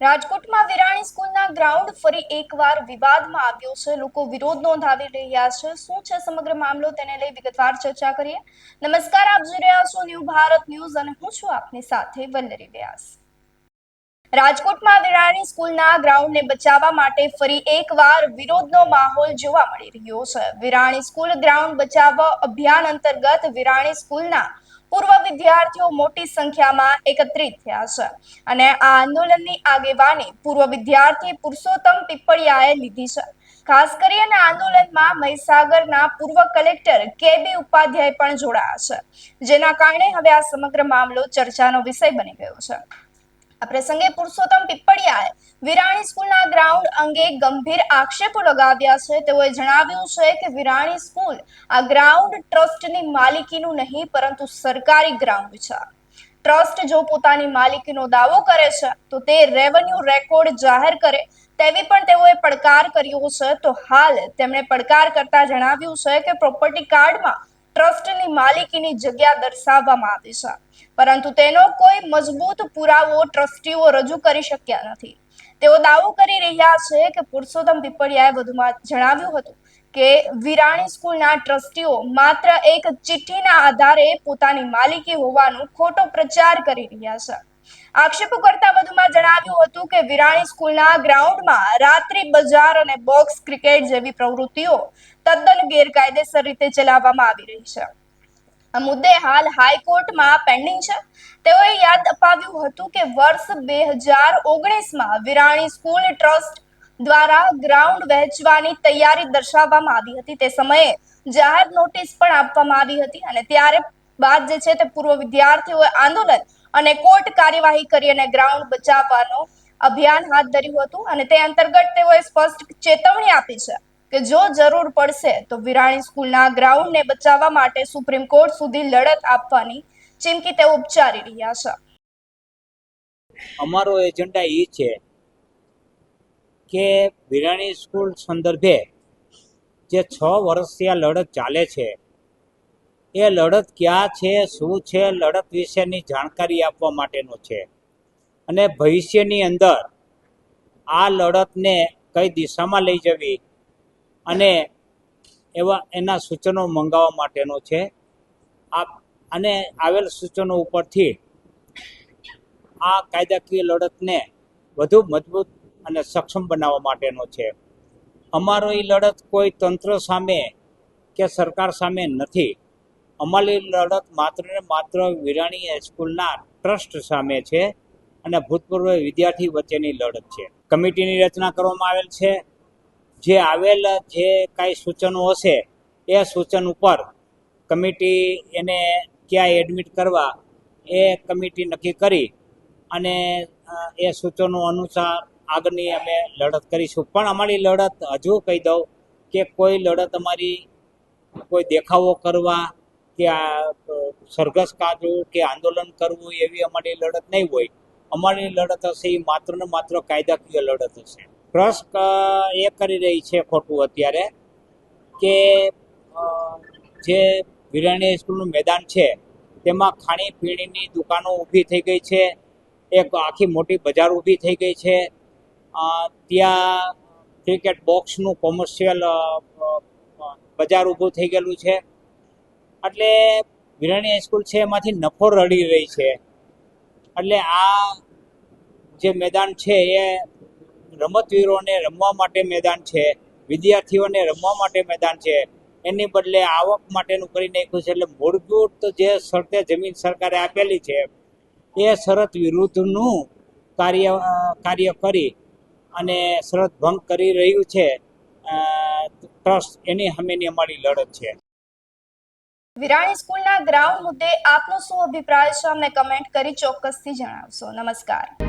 રાજકોટમાં વિરાણી સ્કૂલના ગ્રાઉન્ડ ફરી એકવાર વિવાદમાં આવ્યો છે. લોકો વિરોધ નોંધાવી રહ્યા છે. શું છે સમગ્ર મામલો તેને લઈ વિગતવાર ચર્ચા કરીએ. નમસ્કાર, આપ જોઈ રહ્યા છો ન્યૂ ભારત ન્યૂઝ અને હું છું આપની સાથે વલ્લરી વ્યાસ. રાજકોટમાં વિરાણી સ્કૂલના ગ્રાઉન્ડને બચાવવા માટે ફરી એકવાર વિરોધનો માહોલ જોવા મળી રહ્યો છે. વિરાણી સ્કૂલ ગ્રાઉન્ડ બચાવવા અભિયાન અંતર્ગત વિરાણી સ્કૂલના પૂર્વ વિદ્યાર્થીઓ મોટી સંખ્યામાં એકત્રિત થયા છે. અને આ આંદોલનની આગેવાની પૂર્વ વિદ્યાર્થી પુરુષોત્તમ પીપળિયાએ લીધી છે. ખાસ કરીને આંદોલનમાં મહીસાગરના પૂર્વ કલેક્ટર કે બી ઉપાધ્યાય પણ જોડાયા છે. જેના કારણે હવે આ સમગ્ર મામલો ચર્ચાનો વિષય બની ગયો છે. આ પ્રસંગે પુરુષોત્તમ પીપળિયાએ વિરાણી સ્કૂલના ગ્રાઉન્ડ અંગે ગંભીર આક્ષેપો લગાવ્યા છે. તેઓએ જણાવ્યું છે કે વિરાણી સ્કૂલ આ ગ્રાઉન્ડ ટ્રસ્ટની માલિકીનું નહીં, પરંતુ સરકારી ગ્રાઉન્ડ છે. ટ્રસ્ટ જો પોતાની માલિકીનો દાવો કરે છે, તો તે રેવન્યુ રેકોર્ડ જાહેર કરે તેવી પણ તેઓએ પડકાર કર્યો છે. તો હાલ તેમણે પડકાર કરતા જણાવ્યું છે કે પ્રોપર્ટી કાર્ડમાં ટ્રસ્ટની માલિકીની જગ્યા દર્શાવવામાં આવી છે. પરંતુ તેનો કોઈ મજબૂત પુરાવો ટ્રસ્ટીઓ રજૂ કરી શક્યા નથી. તેઓ દાવો કરી રહ્યા છે કે પુરુષોત્તમ પીપળિયાએ વધુમાં જણાવ્યું હતું કે વિરાણી સ્કૂલના ટ્રસ્ટીઓ માત્ર એક ચિઠ્ઠીના આધારે પોતાની માલિકી હોવાનું ખોટો પ્રચાર કરી રહ્યા છે. આક્ષેપો કરતા વધુમાં જણાવ્યું હતું કે વિરાણી સ્કૂલના ગ્રાઉન્ડમાં રાત્રિ બજાર અને બોક્સ ક્રિકેટ જેવી પ્રવૃત્તિઓ તદ્દન ગેરકાયદેસર રીતે ચલાવવામાં આવી રહી છે. આ મુદ્દે હાલ હાઈકોર્ટમાં પેન્ડિંગ છે. તેઓએ યાદ અપાવ્યું હતું કે વર્ષ બે હજાર ઓગણીસમાં વિરાણી સ્કૂલ ટ્રસ્ટ દ્વારા ગ્રાઉન્ડ વહેંચવાની તૈયારી દર્શાવવામાં આવી હતી. તે સમયે જાહેર નોટિસ પણ આપવામાં આવી હતી અને ત્યારે બાદ જે છે તે પૂર્વ વિદ્યાર્થીઓએ આંદોલન અને કોર્ટ કાર્યવાહી કરી અને ગ્રાઉન્ડ બચાવવાનો અભિયાન હાથ ધર્યું હતું અને તે અંતર્ગત તેઓએ સ્પષ્ટ ચેતવણી આપી છે કે જો જરૂર પડશે તો વિરાણી સ્કૂલના ગ્રાઉન્ડને બચાવવા માટે સુપ્રીમ કોર્ટ સુધી લડત આપવાની ચીમકી તેઓ ઉચ્ચારી રહ્યા છે. અમારો એજન્ડા એ છે કે વિરાણી સ્કૂલ સંદર્ભે જે છ વર્ષથી આ લડત ચાલે છે એ લડત ક્યાં છે, શું છે, લડત વિશેની જાણકારી આપવા માટેનો છે. અને ભવિષ્યની અંદર આ લડતને કઈ દિશામાં લઈ જવી અને એવા, એના સૂચનો મંગાવવા માટેનો છે. આપ, અને આવેલ સૂચનો ઉપરથી આ કાયદાકીય લડતને વધુ મજબૂત અને સક્ષમ બનાવવા માટેનો છે. અમારો એ લડત કોઈ તંત્ર સામે કે સરકાર સામે નથી. અમારી લડત માત્ર ને માત્ર વિરાણી હાઈસ્કૂલના ટ્રસ્ટ સામે છે અને ભૂતપૂર્વ વિદ્યાર્થી વચ્ચેની લડત છે. કમિટીની રચના કરવામાં આવેલ છે. જે આવેલ જે કાંઈ સૂચનો હશે, એ સૂચન ઉપર કમિટી એને ક્યાં એડમિટ કરવા એ કમિટી નક્કી કરી અને એ સૂચનો અનુસાર આગળની અમે લડત કરીશું. પણ અમારી લડત હજુ કહી દઉં કે કોઈ લડત અમારી કોઈ દેખાવો કરવા આ સરઘસ કાઢવું કે આંદોલન કરવું એવી અમારી લડત નહીં હોય. અમારી લડત હશે એ માત્ર ને માત્ર કાયદાકીય લડત હશે. ટ્રસ્ટ એ કરી રહી છે ખોટું અત્યારે કે જે વિરાણી સ્કૂલનું મેદાન છે તેમાં ખાણીપીણીની દુકાનો ઊભી થઈ ગઈ છે. એક આખી મોટી બજાર ઊભી થઈ ગઈ છે. ત્યાં ક્રિકેટ બોક્સનું કોમર્શિયલ બજાર ઊભું થઈ ગયેલું છે. એટલે વિરાણી હાઈસ્કૂલ છે, એમાંથી નફો રડી રહી છે. એટલે આ જે મેદાન છે, એ રમતવીરોને રમવા માટે મેદાન છે, વિદ્યાર્થીઓને રમવા માટે મેદાન છે. એની બદલે આવક માટેનું કરી નાખ્યું છે, એટલે મૂળભૂત જે શરતે જમીન સરકારે આપેલી છે, એ શરત વિરુદ્ધનું કાર્ય કાર્ય કરી અને શરત ભંગ કરી રહ્યું છે. ટ્રસ્ટ એની સામેની અમારી લડત છે. વિરાણી સ્કૂલના ગ્રાઉન્ડ મુદ્દે આપનો શું અભિપ્રાય છે? અમને કમેન્ટ કરી ચોક્કસથી જણાવશો. નમસ્કાર.